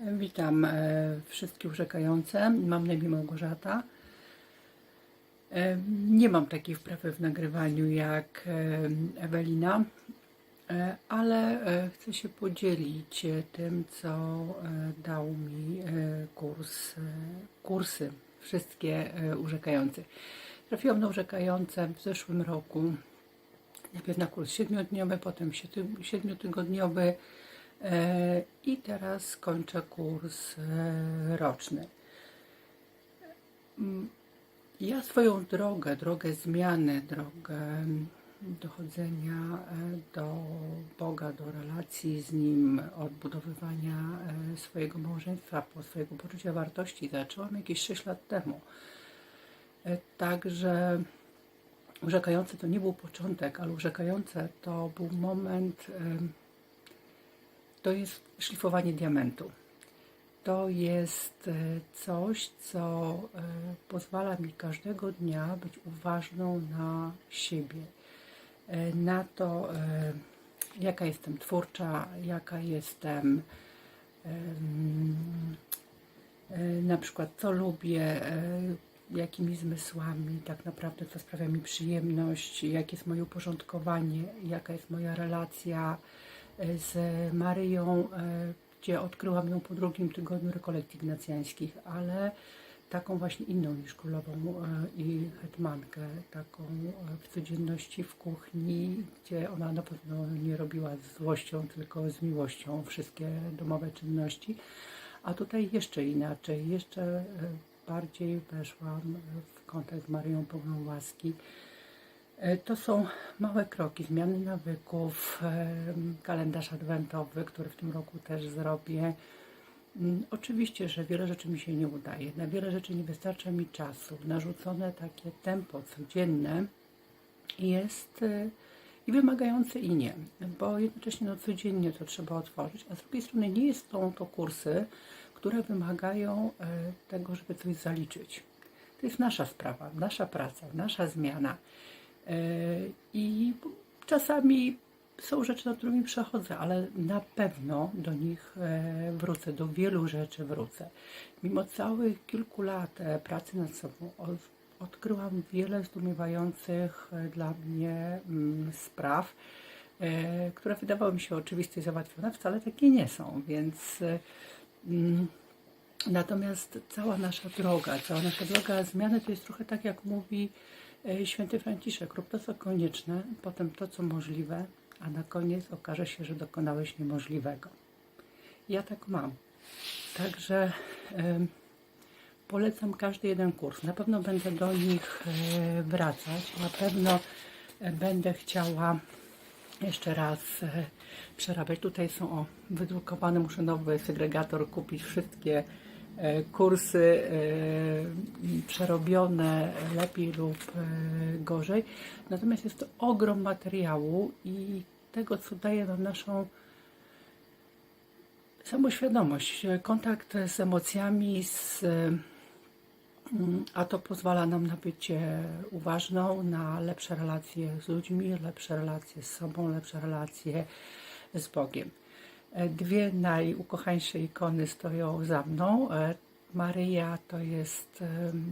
Witam e, wszystkich urzekające. Mam na imię Małgorzata. E, Nie mam takiej wprawy w nagrywaniu jak e, Ewelina, ale chcę się podzielić tym, co dał mi kurs, kursy wszystkie urzekające. Trafiłam na urzekające w zeszłym roku. Najpierw na kurs siedmiodniowy, potem siedmi- siedmiotygodniowy i teraz kończę kurs e, roczny. Mm, Ja swoją drogę, drogę zmiany, drogę mm, dochodzenia e, do Boga, do relacji z Nim, odbudowywania e, swojego małżeństwa, swojego poczucia wartości zaczęłam jakieś 6 lat temu. Także urzekający to nie był początek, ale urzekające to był moment, to jest szlifowanie diamentu. To jest e, coś, co e, pozwala mi każdego dnia być uważną na siebie, e, na to, jaka jestem twórcza, jaka jestem, em, na przykład co lubię, jakimi zmysłami tak naprawdę co sprawia mi przyjemność, jakie jest moje uporządkowanie, jaka jest moja relacja z Maryją, e, gdzie odkryłam ją po drugim tygodniu rekolekcji ignacjańskich, ale taką właśnie inną niż królową e, i hetmankę, taką e, w codzienności w kuchni, gdzie ona na pewno nie robiła z złością, tylko z miłością wszystkie domowe czynności. A tutaj jeszcze inaczej, jeszcze e, bardziej weszłam w kontakt z Maryją pełną łaski. E, To są małe kroki, zmiany nawyków, em, kalendarz adwentowy, który w tym roku też zrobię. Mm, Oczywiście, że wiele rzeczy mi się nie udaje, na wiele rzeczy nie wystarcza mi czasu. Narzucone takie tempo codzienne jest e, i wymagające i nie, bo jednocześnie no, codziennie to trzeba otworzyć, a z drugiej strony nie jest są to kursy, które wymagają e, tego, żeby coś zaliczyć. To jest nasza sprawa, nasza praca, nasza zmiana. E, I czasami są rzeczy, nad którymi przechodzę, ale na pewno do nich e, wrócę, do wielu rzeczy wrócę. Mimo całych kilku lat e, pracy nad sobą od- odkryłam wiele zdumiewających dla mnie mm, spraw, które wydawały mi się oczywiste i załatwione, wcale takie nie są, więc mm, Natomiast cała nasza droga, cała nasza droga zmiany to jest trochę tak, jak mówi e, święty Franciszek. Rób to, co konieczne, potem to, co możliwe, a na koniec okaże się, że dokonałeś niemożliwego. Ja tak mam. Także polecam każdy jeden kurs. Na pewno będę do nich e, wracać. Na pewno e, będę chciała jeszcze raz przerabiać. Tutaj są o, wydrukowane, muszę nowy segregator kupić wszystkie kursy e, przerobione lepiej lub e, gorzej. Natomiast jest to ogrom materiału i tego, co daje nam naszą samoświadomość, e, kontakt z emocjami, z A to pozwala nam na bycie uważną, na lepsze relacje z ludźmi, lepsze relacje z sobą, lepsze relacje z Bogiem. E, Dwie najukochańsze ikony stoją za mną. Maryja to jest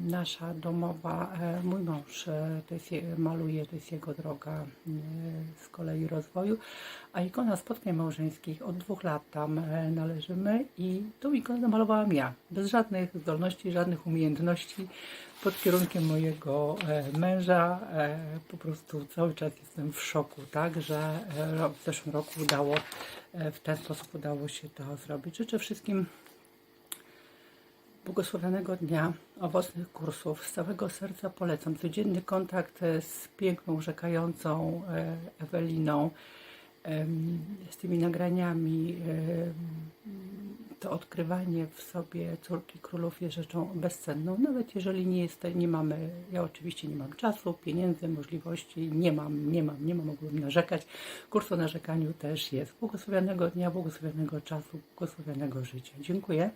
nasza domowa, e, mój mąż e, to jest, je- maluje, to jest jego droga e, z kolei rozwoju, a ikona spotkań małżeńskich od dwóch lat tam należymy i tą ikonę namalowałam ja, bez żadnych zdolności, żadnych umiejętności, pod kierunkiem mojego męża. Po prostu cały czas jestem w szoku, tak, że w zeszłym roku udało, w ten sposób udało się to zrobić. Życzę wszystkim błogosławionego dnia, owocnych kursów. Z całego serca polecam codzienny kontakt z piękną, rzekającą e, Eweliną, z tymi nagraniami. To odkrywanie w sobie córki królów jest rzeczą bezcenną, nawet jeżeli nie, jest, nie mamy, ja oczywiście nie mam czasu, pieniędzy, możliwości, nie mam, nie mam, nie mam, mogłabym narzekać. Kurs o narzekaniu też jest. Błogosławionego dnia, błogosławionego czasu, błogosławionego życia. Dziękuję.